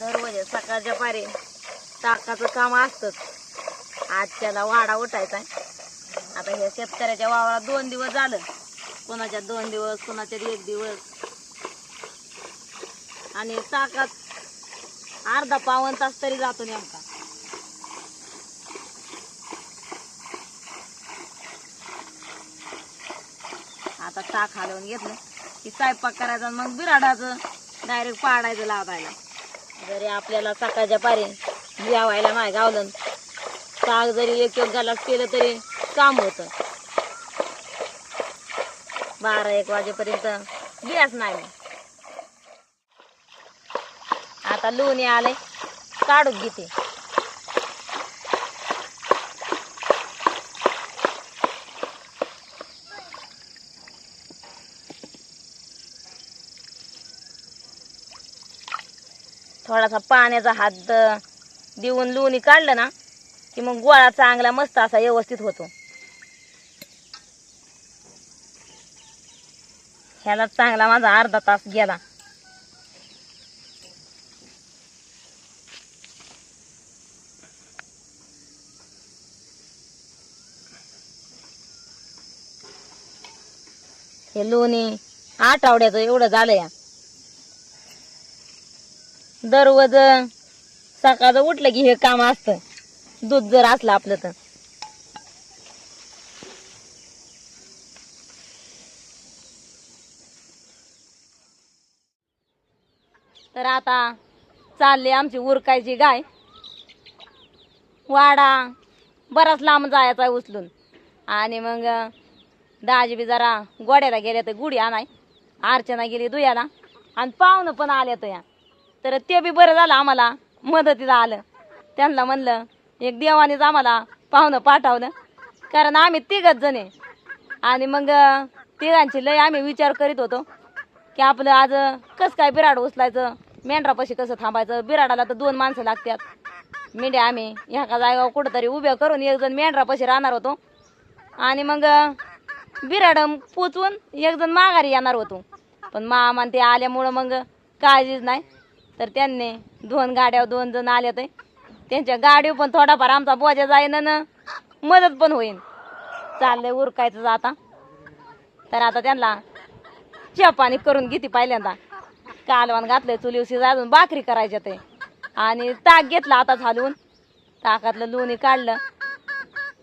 दरवाजे सकाळच्या पारी टाकाचं काम असतंच. आज त्याला वाडा उठायचा आता हे शेतकऱ्याच्या वावरात दोन दिवस झालं. कोणाच्या दोन दिवस कोणाच्या एक दिवस. आणि टाकात अर्धा पावन तास तरी जातो नेमका. आता टाक हलवून घेतलं की स्वयंपाक करायचा मग बिराडाचं डायरेक्ट पाडायचं लावायला. जरी आपल्याला सकाळच्या पारी जेवायला माय गावलं ताक जरी एक एक झाला केलं तरी काम होतं. बारा एक वाजेपर्यंत गॅस नाही. आता लोणी आलंय काढून घेते. थोडासा पाण्याचा हात देऊन लोणी काढलं ना की मग गोळा चांगला मस्त असा व्यवस्थित होतो. ह्याला चांगला माझा अर्धा तास गेला. हे लोणी आठवड्याचं एवढं झालं या. दररोज सकाळचं उठलं की हे काम असतं. दूध जर असलं आपलं तर. तर आता चालली आमची उरकायची गाय. वाडा बराच लांब जायचा आहे उचलून. आणि मग दाजी बी जरा गोड्याला गेले तर गुढी आणाय. अर्चना गेली दुयाला. आणि पाहुणं पण आले तर या. तर ते बी बरं झालं आम्हाला. मदतीला आलं. त्यांना म्हणलं एक देवानेच आम्हाला पाहुणं पाठवलं. कारण आम्ही तिघच आहे. आणि मग तिघांची लय आम्ही विचार करीत होतो. की आपलं आज कसं काय बिराड उचलायचं? मेंढरापाशी कसं थांबायचं? बिराडाला तर दोन माणसं लागतात. मेंढ्या आम्ही ह्या जायगाव कुठंतरी उभ्या करून एक जण मेंढरापाशी राहणार होतो. आणि मग बिराड पोचवून एक जण माघारी येणार होतो. पण मामान ते आल्यामुळं मग काळजीच नाही. तर त्यांनी दोन गाड्यावर दोन जण आले ते. त्यांच्या गाडीवर पण थोडाफार आमचा बोजा जाईन ना. मदत पण होईल चाललंय उरकायचं आता. तर आता त्यांना चहा पाणी करून घेते पहिल्यांदा. कालवान घातलंय चुलीवशी अजून भाकरी करायच्या ते. आणि ताक घेतला आता झालून. ताकातलं लोणी काढलं.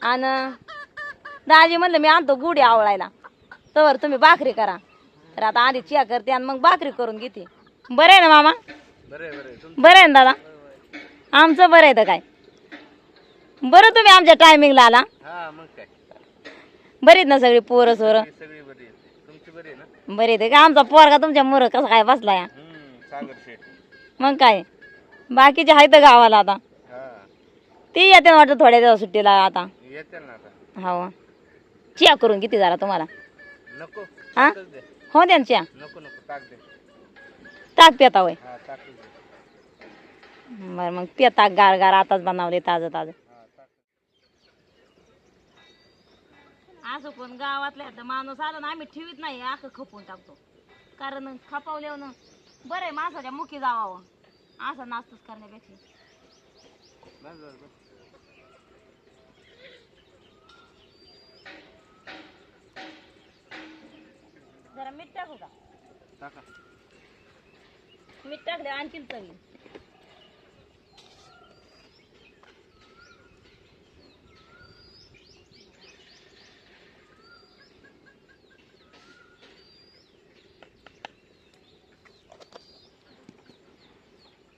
आणि दाजी म्हणलं मी आणतो गुढी आवळायला. तर तुम्ही भाकरी करा. तर आता आधी चिया करते आणि मग भाकरी करून घेते. बरं आहे ना मामा? बरं आहे ना दादा? आमचं बरं आहे तर काय? बरं तुम्ही आमच्या टायमिंगला आला. हा बरी आहेत ना सगळी पोरं सोरं? बरी आहे का? आमचा पोरगा तुमच्या मोर कसा काय बसला या? मग काय? बाकीचे आहेत गावाला आता. हा. ते येते ना वाटतं थोड्या दिवस सुट्टीला आता. हो. चिया करून किती जरा तुम्हाला. नको. हा? हो द्या ना चिया. ताक पिता होय. हा बरं मग पिता गार गार आताच बनवले ताजं ताजं. हा असं पण गावातल्या तर माणूस आला ना आम्ही ठेवीत नाही असं खपून टाकतो. कारण खपवल्यावर ना बरं आहे माणसाच्या मुखी जावावं. असं नास्तच करण्यापेक्षा. जरा मीठ टाकू का? टाका. मीठ टाकले आणखीन चवी.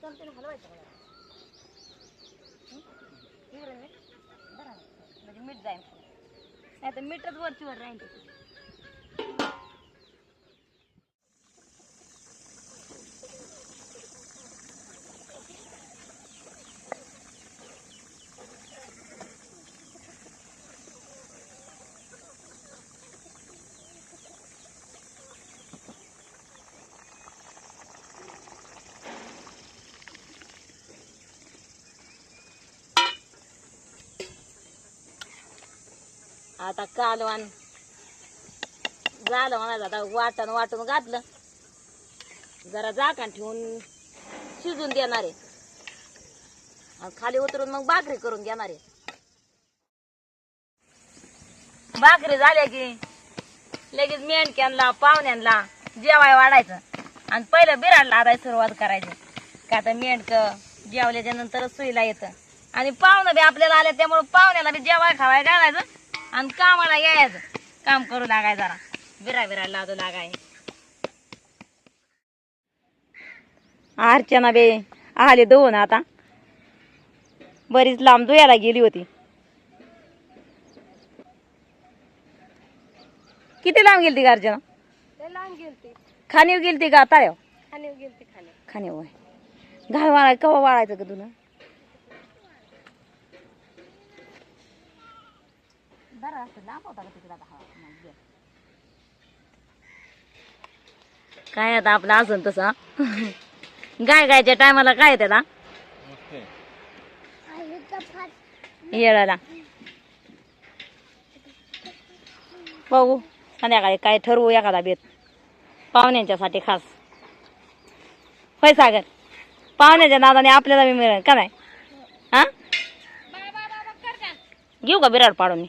चमच्याने हलवायचं मला. मीठ? म्हणजे मीठ जाईल. नाही तर मीठच वरची वर राहील आता कालवान झालं म्हणायचं आता वाटण वाटून घातलं. जरा झाकण ठेवून शिजून देणार आहे. आणि खाली उतरून मग भाकरी करून घेणार आहे. भाकरी झाल्या की लगेच मेंढक्यांना पाहुण्यांना जेवाय वाढायचं. आणि पहिलं बिराडला आता सुरुवात करायची. का आता मेंढक जेवल्याच्या नंतरच सुईला येतं. आणि पाहुणं बी आपल्याला आले त्यामुळे पाहुण्याला बी जेवाय खावाय घालायचं. आणि कामाला यायचं. काम करू लागाय जरा. बिरा बिरा लादू लागाय. अर्चना बे आले दोन आता. बरीच लांब दुयाला गेली होती. किती लांब गेलती का अर्चना? लांब गेलते. खाणीव गेलती का ताळ्याव खाणे गेलते खाणे खाणीव होय. घाल वाळाय कवा वाळायचं का तुला? काय आता आपलं असन तसा गाय गायच्या टायमाला काय त्याला? येळाला. बघू संध्याकाळी काय ठरवू एखादा बेत. पाहुण्यांच्यासाठी खास. होय सागर? पाहुण्याच्या नादाने आपल्याला बी मिळेल का नाही? हा? घेऊ का बिराड पाडून? मी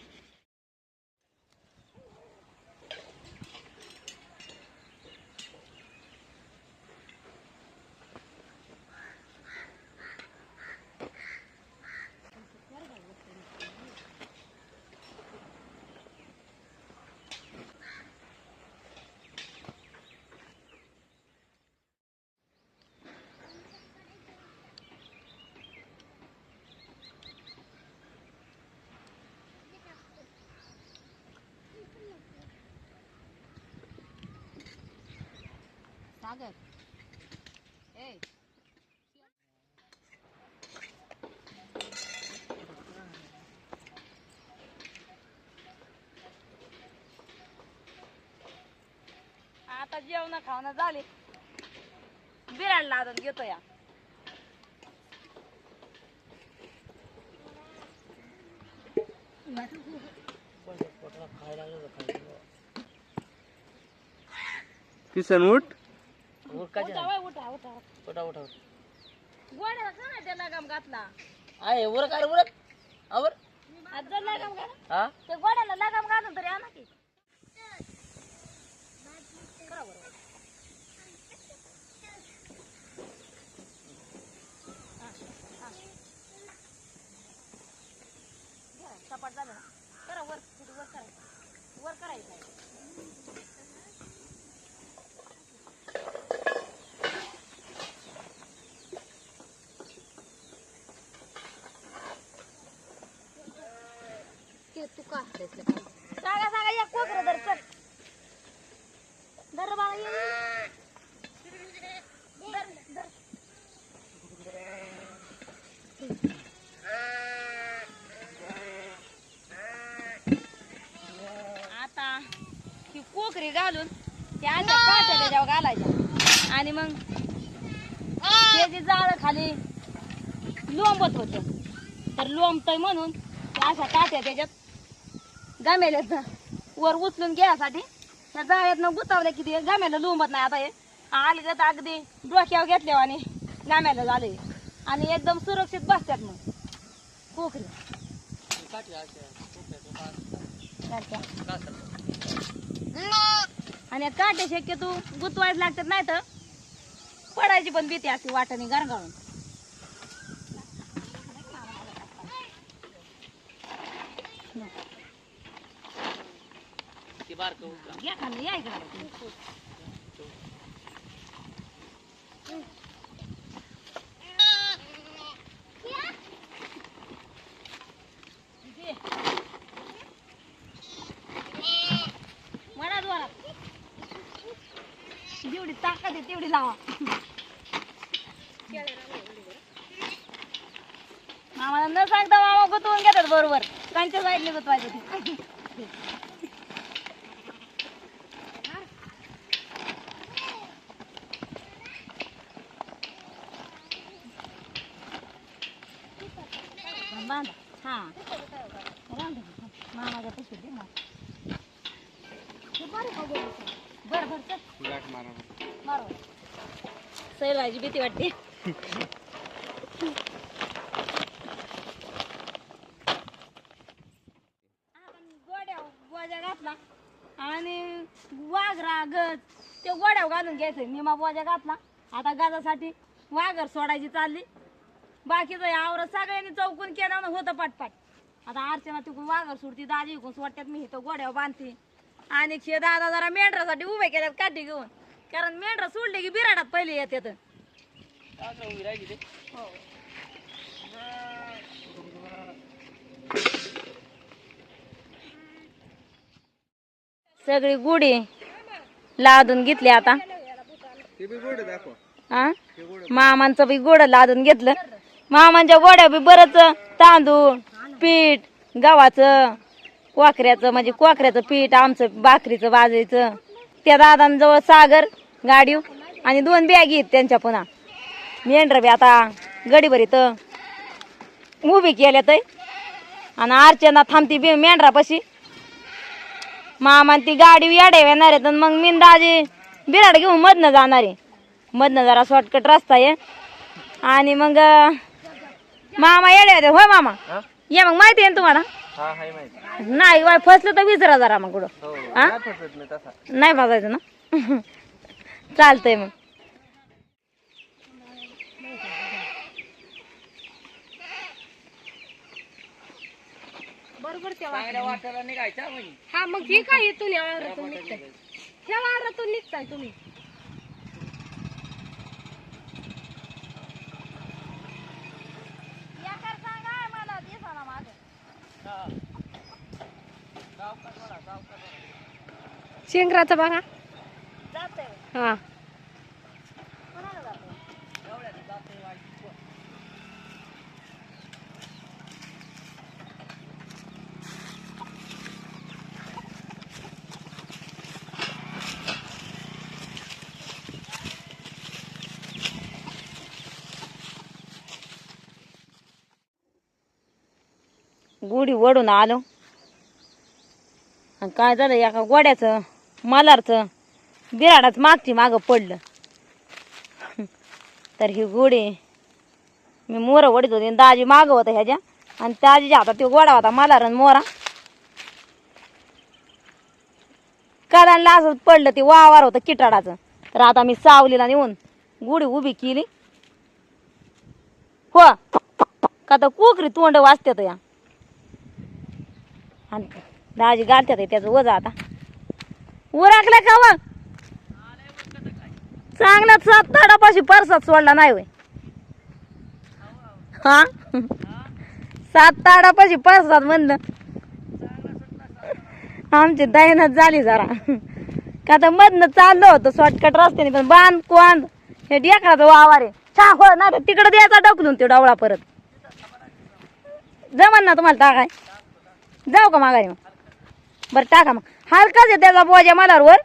सागर ए. आता जेवण खावणं झाले. बिराड लादून घेतो या. किसन उठ. उठा वय, उठा उठा उठा. उठा गोड्याला का नाही त्याला लगाम घातला. आहे उरक अरे उरक. आवर. आज जर लगाम घाला हा? ते गोड्याला लगाम घालून तरी आणा की. करा बरं. हा, हा. घ्या, सपाट झालं ना. करा वर वर करायचं. वर करायचं आहे. सांगा सांगा या कोकरं धर चल. धर बाळा ये, ये. धर, धर. आता ही कोकरी घालून त्या अशा काट्या त्याच्यावर घालायच्या. आणि मग ते जे जाळं खाली लोंबत होत. तर लोंबतय म्हणून त्या अशा काट्या त्याच्यात गामेल्या वर उचलून घ्यायसाठी त्या जाळ्यातनं गुतावल्या किती गाम्याला लोंबत नाही. आता हे आले तर अगदी डोक्यावर घेतल्या आणि गाम्याला झाले. आणि एकदम सुरक्षित बसतात मग. कोकरी आणि काटे काट्या शक्यतो गुतवायच लागतात नाही तर पडायची पण भीती असते वाटाने गरगाळून Yeah. बारक या या म्हणा जेवढी ताकद आहे तेवढी लावा मामाला न सांगता मामा गुतवून घेतात बरोबर. त्यांच्या साईडने गुतवायचं. बांधा. हां. बांधा मामाच्या पशु दे ना. सैलाची भीती वाटते. गोड्या घातला आणि वाघरा गज. ते गोड्यावर घालून घ्यायचं. निमा बोजा घातला. आता गजासाठी वाघर सोडायची चालली. बाकीचं यावर सगळ्यांनी चौकून केलं ना होतं पाटपाट. आता अर्चना तिकून वाघर सोडती दाजी इकून सोडत्यात मी इथं गोड्यावर बांधते. आणि शे दादा जरा मेंढरासाठी उभे केल्यात काठी घेऊन. कारण मेंढरा सोडले की बिराडात पहिले येतात. सगळी गुढी लादून घेतली आता. हा मामांचं बी गोड लादून घेतलं. मामांच्या गोड्या बी बरंच तांदूळ पीठ गव्हाचं कोकऱ्याचं म्हणजे कोकऱ्याचं पीठ आमचं भाकरीचं बाजरीचं त्या दादांजवळ सागर गाडीव आणि दोन बॅगी आहेत त्यांच्या पुन्हा. मेंढर बी आता गडीभर इथं उभी केल्यात आणि अर्चना थांबती बी मेंढरापाशी. मामा ती गाडी याडे येणार आहेत. आणि मग मी दाजी बिराड घेऊन मधनं जाणार आहे. मधनं जरा शॉर्टकट रस्ता आहे. आणि मग मामा येडे होते होय मामा? हा? ये मग माहिती आहे ना तुम्हाला? हा हाय माहिती. नाही बाय फसलं तर विचारा जरा मग कुठं. हो हा? नाही फसत नाही तसा. नाही फसायचं ना? चालतंय मग. बरोबर वाटायला निघायचा म्हणजे हा मग हे काय इथून या वावरातून निघताय? ह्या वावरातून निघताय तुम्ही. शेंगराचा बघा. हा. गुढी वडून आलो. आणि काय झालं एका गोड्याचं? मलारचं बिराडाच मागची मागं पडलं. तर ही गुढी मी मोर वडीत होते आणि दाजी मागं होता ह्याच्या. आणि ताजीच्या हातात तो गोडा होता मलार आणि मोरा. कदानला असं पडलं ते वावर होतं किटाडाचं. तर आता मी सावलीला नेऊन गुढी उभी केली. हो का तर कोकरी तोंड वाजत्यात या. आणि दाजी घालत्यात त्याचं वजा आता. उराकले का मग? चांगला सात ताडापाशी परसात सोडला नाही होय. हा? सात ताडापाशी परसात म्हणलं. आमची दयनच झाली जरा. का तर मधनं चाललो होतं शॉर्टकट रस्त्याने पण बांध कोंद हे डेकराचं वावर आहे. छा हो ना तर द्यायचा डकलून ते डवळा परत. जमन ना तुम्हाला टाकाय? जाऊ का माघारी मग? बरं टाका मग. हलकाच आहे त्याचा बोजा मलावर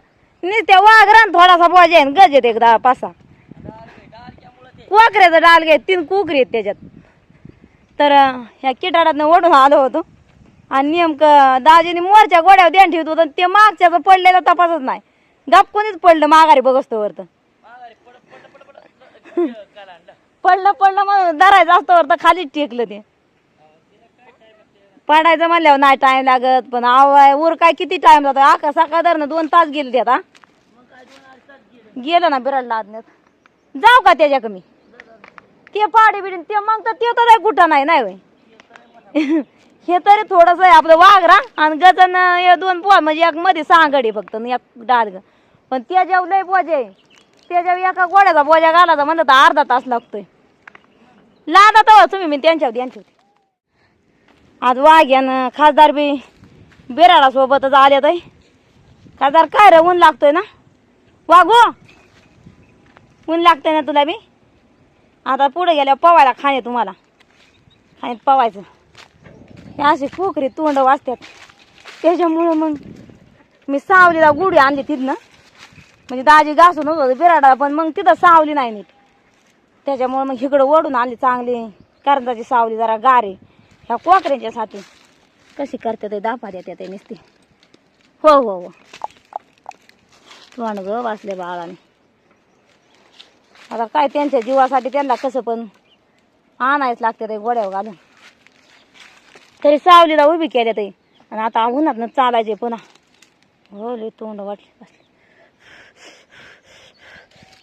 नुसत्या वाघरान थोडासा बोजा आहे गज येते एक पाच सहा डाल घे तीन कुकरी आहेत त्याच्यात. तर ह्या किटाडातनं ओढून आलो होतो. आणि नेमकं दाजीने मोरच्या गोड्यावर ध्यान ठेवत होतं ते मागच्याचं पडलेलं तपासच नाही. गपकोनीच पडलं माघारी बघतो वर तर पडलं पडलं मग धरायचं असतं तर खालीच टेकलं ते. पडायचं म्हणल्यावर नाही टाइम लागत पण आवाय वर काय किती टाइम जातो? आका सकाळ धरणं दोन तास गेले ते आता. गेलं ना बिराड लादण्यात. जाऊ का त्याच्या कमी ते पाडी बिडीन ते मग तर ते तर कुठं नाही नाही होय. हे तरी थोडस आहे आपलं वाघरा आणि गजन हे दोन पोहा म्हणजे एक मध्ये सहा गडी फक्त एक डाळ पण त्याच्यावर लय बोजे त्याच्यावर एका गोड्याचा बोजा घालायचा म्हणलं तर अर्धा तास लागतोय. लादा तर तुम्ही मी त्यांच्यावर त्यांच्यावर. आज वाघ्यानं खासदार बी बिराडासोबतच आले तर खासदार काय रे ऊन लागतोय ना? वाघो हो. ऊन लागतंय ना तुला बी? आता पुढे गेल्यावर पवायला खाणे तुम्हाला. खाण्यात पवायचं. हे असे कोकरी तोंड वाजतात त्याच्यामुळं मग मी सावलीला गुढी आणली तिथनं. म्हणजे दाजी घासून होतं बिराडा पण मग तिथं सावली नाही नीट. त्याच्यामुळं मग इकडं ओढून आणली चांगली. कारंजाची सावली जरा गारे ह्या कोकऱ्यांच्यासाठी कशी करते ते दापा देते ते नुसती. हो हो हो. तोंड ग वाचले बाळाने. आता काय त्यांच्या जीवासाठी त्यांना कसं पण आणायच लागते ते गोड्यावर घालून. तरी सावलीला उभी केल्या ते. आणि आता उन्हात चालायचे पुन्हा. हो लय तोंड वाटले बसले.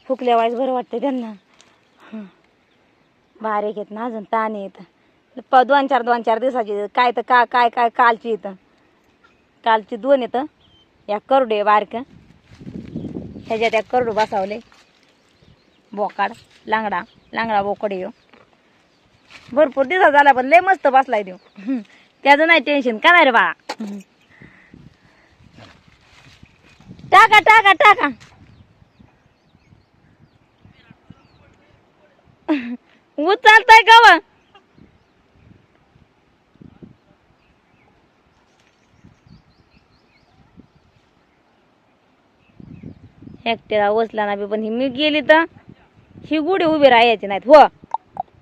फुकल्या वाईस बरं वाटतं त्यांना. बारीक येत ना अजून ताण येतं प दोन चार दोन चार दिवसाची. काय तर का काय काय कालची येतं कालची दोन येतं या करडे बारक. ह्याच्यात या करडू बसावले. बोकाड लांगडा लांगडा बोकड येऊ भरपूर दिवसा झाला पण लय मस्त बसलाय देऊ त्याचं नाही टेन्शन का नाही रे बा टाका टाका टाका. उचलताय का एकट्याला वसला ना बी पण ही मी गेली तर ही गुढी उभी राहायची नाहीत हो.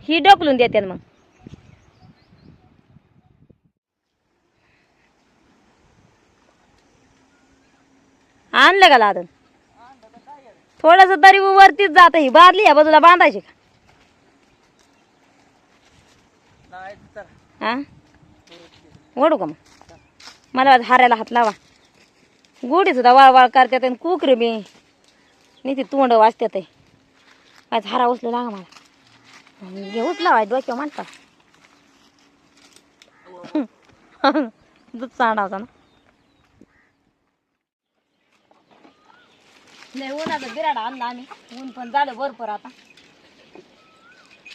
ही ढकलून देते मग. आणलं का लादून? थोडस तरी वरतीच जात ही बादली या बाजूला बांधायची का? हा? ओढू का मग? मला वाटलं हारायला हात लावा. गुढी सुद्धा वाळवाळ करतात कुकरी बी. नाही ते तोंड वाचत्यात आहे. आज हारा उचलू लागा मला. घेऊच लावाय डोक्यावर म्हणता दूध सांडावचा ना नाही उन्हाचा बिराडा आणला आम्ही. ऊन पण झालं भरपूर आता.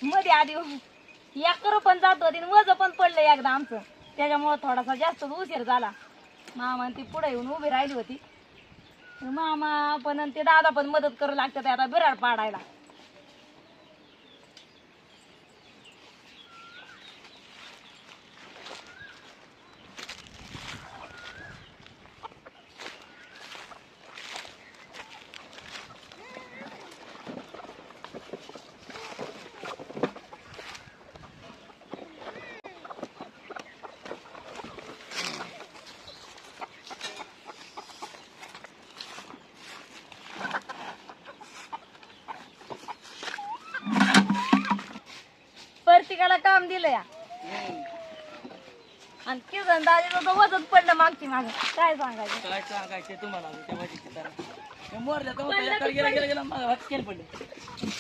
मध्ये आधी एकर पण जात होती आणि वज पण पडलं एकदा आमचं. त्याच्यामुळं थोडासा जास्त उशीर झाला. मामा ती पुढे येऊन उभी राहिली होती. मामा पण आणि ते दादा पण मदत करू लागतात आता बिराड पाडायला प्रत्येकाला काम दिलं या दाजीचं तर वजन पडलं मागची माग. काय सांगायचं? काय सांगायचे तुम्हाला ते माहिती तर? ते मोरल्या तर होतं, एकर गेला गेला गेला माझा हात केलं पडले.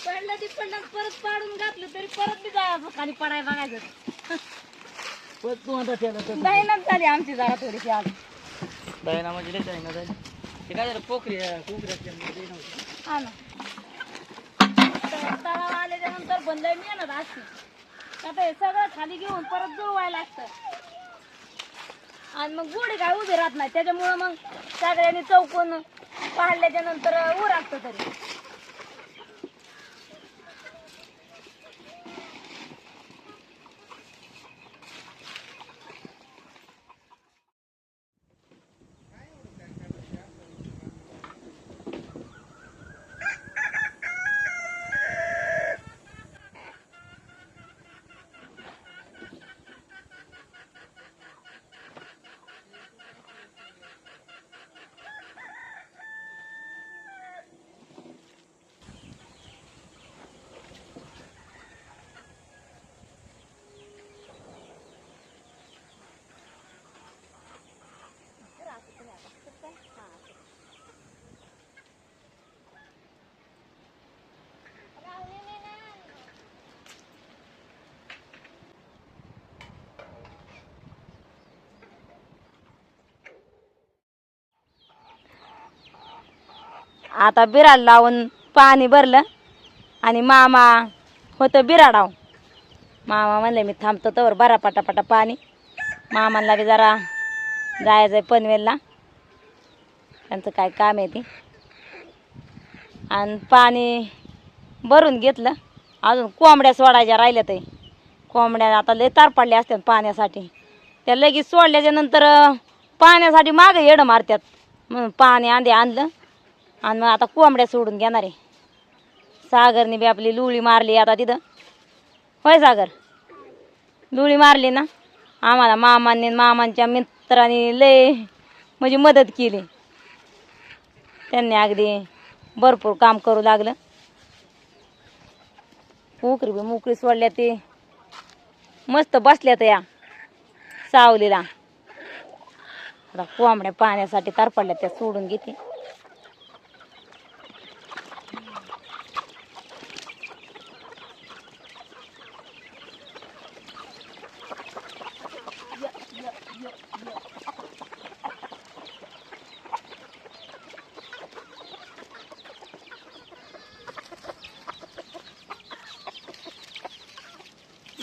पडलं ती पडलं परत पाडून घातलं तरी परत बी जायचं खाली पडायला बघायचं पण तू आता त्याला झाली आमची जरा थोडीशी आज. दयना म्हणजे लय दयना झाली. ते काय झालं पोखरी पोखरी असल्यामुळे दयना होती. हा ना. तळाव बंद मेहनत असते आता हे सगळं खाली घेऊन परत जुळवायला लागतं. आणि मग गोडे काय उभे राहत नाही. त्याच्यामुळं मग सगळ्यांनी चौकून पाहिल्याच्या नंतर उरागतं तरी. आता बिराड लावून पाणी भरलं आणि मामा होतं बिराडाव. मामा म्हणले मी थांबतो तर बरा पटापटा पाणी. मामाला बी जरा जायचं आहे पनवेलला. त्यांचं काय काम आहे ते. आणि पाणी भरून घेतलं. अजून कोंबड्या सोडायच्या राहिल्या ते. कोंबड्या आता लय तार पडल्या असतात पाण्यासाठी. त्या लगेच सोडल्याच्या नंतर पाण्यासाठी मागं येडं मारतात म्हणून पाणी आंधे आणलं. आणि मग आता कोंबड्या सोडून घेणार आहे. सागरने बी आपली लुळी मारली आता तिथं. होय सागर? लुळी मारली ना? आम्हाला मामांनी मामांच्या मित्रांनी लय म्हणजे मदत केली. त्यांनी अगदी भरपूर काम करू लागलं. उकरी बी मोकळी सोडल्या ते. मस्त बसल्यात या सावलीला. आता कोंबड्या पाण्यासाठी तरपडल्या त्या सोडून घेते.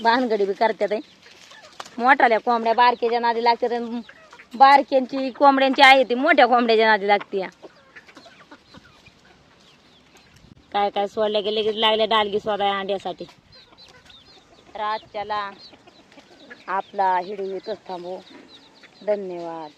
भानगडी बी करतात मोठाल्या कोंबड्या बारक्याच्या नादी लागतात बारक्यांची कोंबड्यांची आहे ती मोठ्या कोंबड्याच्या नादी लागते काय काय सोडल्या गेले की लागल्या डालगी सोडा अंड्यासाठी. तर आजच्याला आपला हिडू येतच थांबू धन्यवाद.